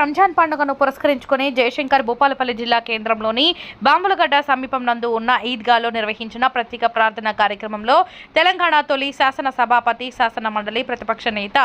రంజాన్ పండుగను పురస్కరించుకుని జయశంకర్ భూపాలపల్లి జిల్లా కేంద్రంలోని బాంబులగడ్డ సమీపం నందు ఉన్న ఈద్గాలో నిర్వహించిన ప్రత్యేక ప్రార్థన కార్యక్రమంలో తెలంగాణ తొలి శాసన సభాపతి శాసన మండలి ప్రతిపక్ష నేత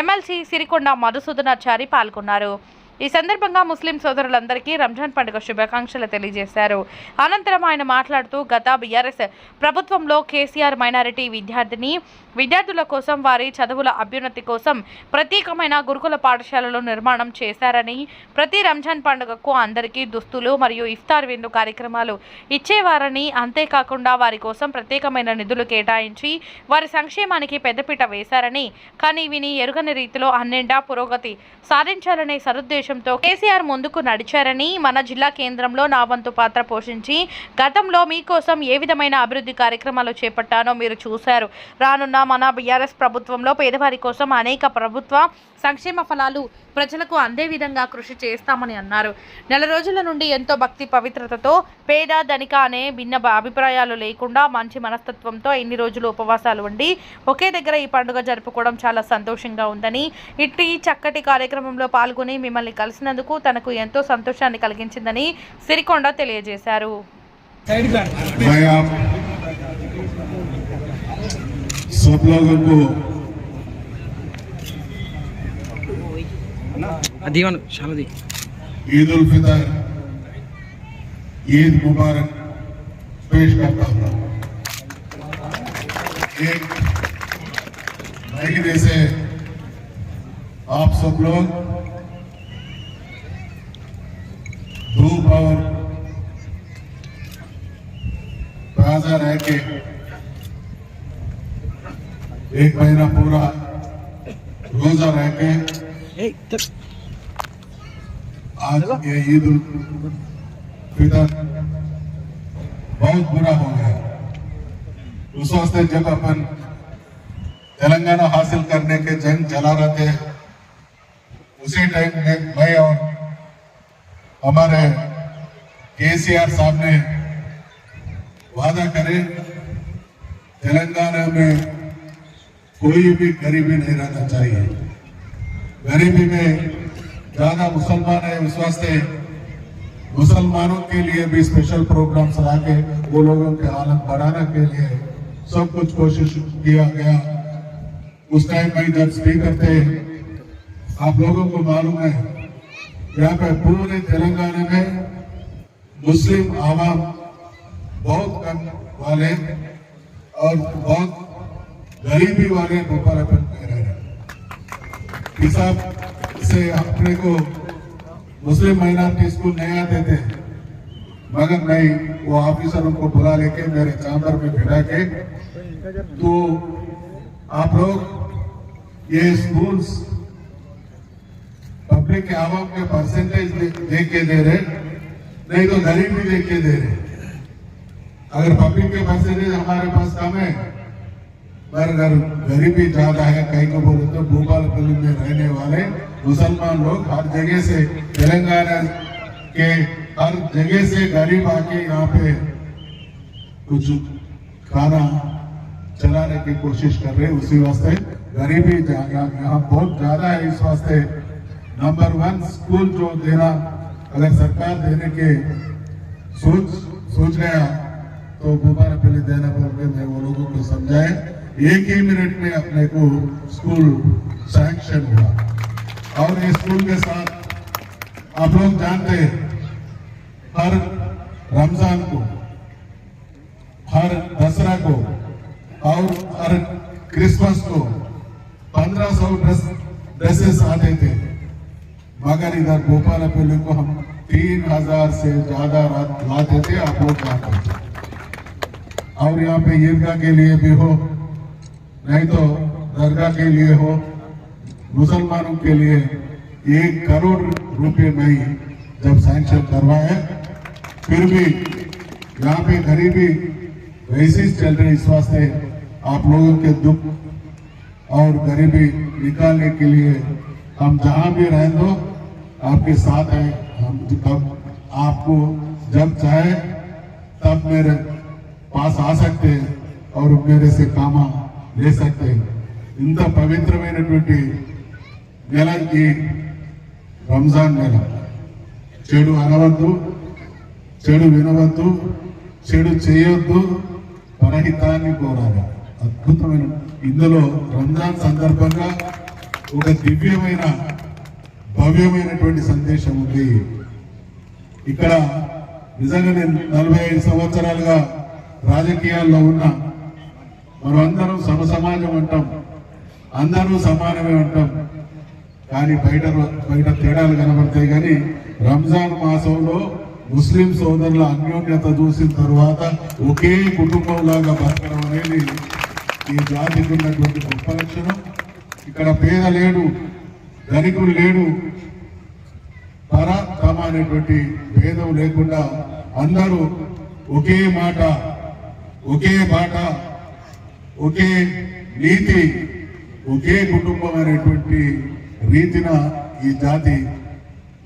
ఎమ్మెల్సీ సిరికొండ మధుసూదనాచారి పాల్గొన్నారు. ఈ సందర్భంగా ముస్లిం సోదరులందరికీ రంజాన్ పండుగ శుభాకాంక్షలు తెలియజేశారు. అనంతరం ఆయన మాట్లాడుతూ గత బీఆర్ఎస్ ప్రభుత్వంలో కేసీఆర్ మైనారిటీ విద్యార్థిని విద్యార్థుల కోసం వారి చదువుల అభ్యున్నతి కోసం ప్రత్యేకమైన గురుకుల పాఠశాలలు నిర్మాణం చేశారని ప్రతి రంజాన్ పండుగకు అందరికీ దుస్తులు మరియు ఇఫ్తార్ విందు కార్యక్రమాలు ఇచ్చేవారని అంతేకాకుండా వారి కోసం ప్రత్యేకమైన నిధులు కేటాయించి వారి సంక్షేమానికి పెద్దపీట వేశారని కానీ విని ఎరుగని రీతిలో అన్నిండా పురోగతి సాధించాలనే ఉద్దేశంతో కేసీఆర్ ముందుకు నడిచారని మన జిల్లా కేంద్రంలో నా వంతు పాత్ర పోషించి గతంలో మీకోసం ఏ విధమైన అభివృద్ధి కార్యక్రమాలు చేపట్టానో మీరు చూశారు. రానున్న మన బీఆర్ఎస్ ప్రభుత్వంలో పేదవారి కోసం అనేక ప్రభుత్వ సంక్షేమ ఫలాలు ప్రజలకు అందే విధంగా కృషి చేస్తామని అన్నారు. నెల రోజుల నుండి ఎంతో భక్తి పవిత్రతతో పేద ధనిక అనే భిన్న అభిప్రాయాలు లేకుండా మంచి మనస్తత్వంతో ఎన్ని రోజులు ఉపవాసాలు ఉండి ఒకే దగ్గర ఈ పండుగ జరుపుకోవడం చాలా సంతోషంగా ఉందని ఇట్టి చక్కటి కార్యక్రమంలో పాల్గొని మిమ్మల్ని కలిసినందుకు తనకు ఎంతో సంతోషాన్ని కలిగించిందని సిరికొండ తెలియజేశారు मैं आप सब लोगों को దీవన్ శాలది ईद उल फितर ईद मुबारक पेश करता हूँ एक महीने से आप सब लोग ताज़ा रह के एक महीना पूरा रोजा रह के आज ये ईद उल फितर बहुत बुरा हो गया। उस वास्ते जब अपन तेलंगाना हासिल करने के जंग चला रहे थे उसी टाइम में मैं और हमारे केसीआर साहब ने वादा करें, तेलंगाना में कोई भी गरीबी नहीं रहना चाहिए। गरीबी में ज़्यादा मुसलमान है उस वास्ते मुसलमानों के लिए भी स्पेशल प्रोग्राम ला के वो लोगों के हालत बढ़ाने के लिए सब कुछ कोशिश किया गया। उस टाइम में जब स्पीकर थे आप लोगों को मालूम है, यहाँ पे पूरे तेलंगाना में मुस्लिम आवाम बहुत कम वाले और बहुत गरीबी वाले रहे हैं। हिसाब से अपने को मुस्लिम माइनॉरिटी स्कूल नहीं आते थे मगर नहीं वो ऑफिसरों को बुला लेके मेरे चांदर में बिठा के तो आप लोग ये स्कूल्स पब्लिक के आवाम के परसेंटेज दे, दे के दे रहे नहीं तो गरीबी भी दे के दे रहे अगर पब्लिक के परसेंटेज हमारे पास कम है। पर अगर गरीबी ज़्यादा है, कहीं को बोले तो भूपालपल्ली में रहने वाले मुसलमान लोग हर जगह से तेलंगाना के हर जगह से गरीब आके यहाँ पे कुछ खाना चलाने की कोशिश कर रहे उसी वास्ते गरीबी यहाँ बहुत ज़्यादा है, इस वास्ते नंबर वन स्कूल जो देना अगर सरकार देने के सोच सोच गया तो भूपालपल्ली देना पड़ेगा मैं वो लोगों को समझाए, एक ही मिनट में अपने को स्कूल सैंक्शन हुआ। और ये स्कूल के साथ आप लोग जानते हैं, हर रमज़ान को, हर दसरा को, और हर क्रिसमस को पंद्रह सौ ड्रेसेस आते थे। मगर इधर भोपालपल्ली को हम तीन हज़ार से ज़्यादा रा- लाते थे, आप लोग जानते थे। और यहाँ पे ईदगाह के लिए भी हो, नहीं तो दरगाह के लिए हो, मुसलमानों के लिए एक करोड़ रुपए में ही जब सैंक्शन करवाए फिर भी यहाँ पे गरीबी वैसी चल रही इस वास्ते आप लोगों के दुख और गरीबी निकालने के लिए हम जहाँ भी रहें दो, आपके साथ हैं। हम तब आपको जब चाहे तब मेरे పాస్ ఆసక్తే అవరు మేరేసే కామ లేసక్తే ఇంత పవిత్రమైనటువంటి నెల రంజాన్ నెల. చెడు అనవద్దు చెడు వినవద్దు చెడు చేయొద్దు పరహితాన్ని కోరాలి. అద్భుతమైన ఇందులో రంజాన్ సందర్భంగా ఒక దివ్యమైన భవ్యమైనటువంటి సందేశం ఉంది. ఇక్కడ నిజంగా నేను నలభై ఐదు సంవత్సరాలుగా రాజకీయాల్లో ఉన్న మనం అందరం సమ సమాజం అంటాం. అందరూ సమానమే అంటాం. కానీ బయట బయట తేడాలు కనబడతాయి కానీ రంజాన్ మాసంలో ముస్లిం సోదరుల అన్యోన్యత చూసిన తర్వాత ఒకే కుటుంబంలాగా బతకడం అనేది ఈ జాతికి ఉన్నటువంటి గొప్ప లక్షణం. ఇక్కడ పేద లేడు ధనికుడు లేడు పర తమ అనేటువంటి భేదం లేకుండా అందరూ ఒకే మాట ఒకే బాట ఒకే నీతి ఒకే కుటుంబం అనేటువంటి రీతిన ఈ జాతి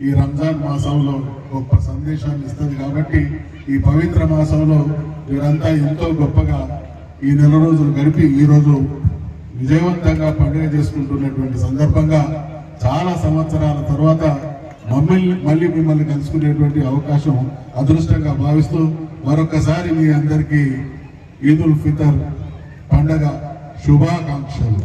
ఈ రంజాన్ మాసంలో గొప్ప సందేశాన్ని ఇస్తుంది కాబట్టి ఈ పవిత్ర మాసంలో మీరంతా ఎంతో గొప్పగా ఈ నెల రోజులు గడిపి ఈ రోజు విజయవంతంగా పండుగ చేసుకుంటున్నటువంటి సందర్భంగా చాలా సంవత్సరాల తర్వాత మమ్మల్ని మళ్ళీ మిమ్మల్ని కలుసుకునేటువంటి అవకాశం అదృష్టంగా భావిస్తూ మరొకసారి మీ అందరికీ ఈద్ ఉల్ ఫితర్ పండగ శుభాకాంక్షలు.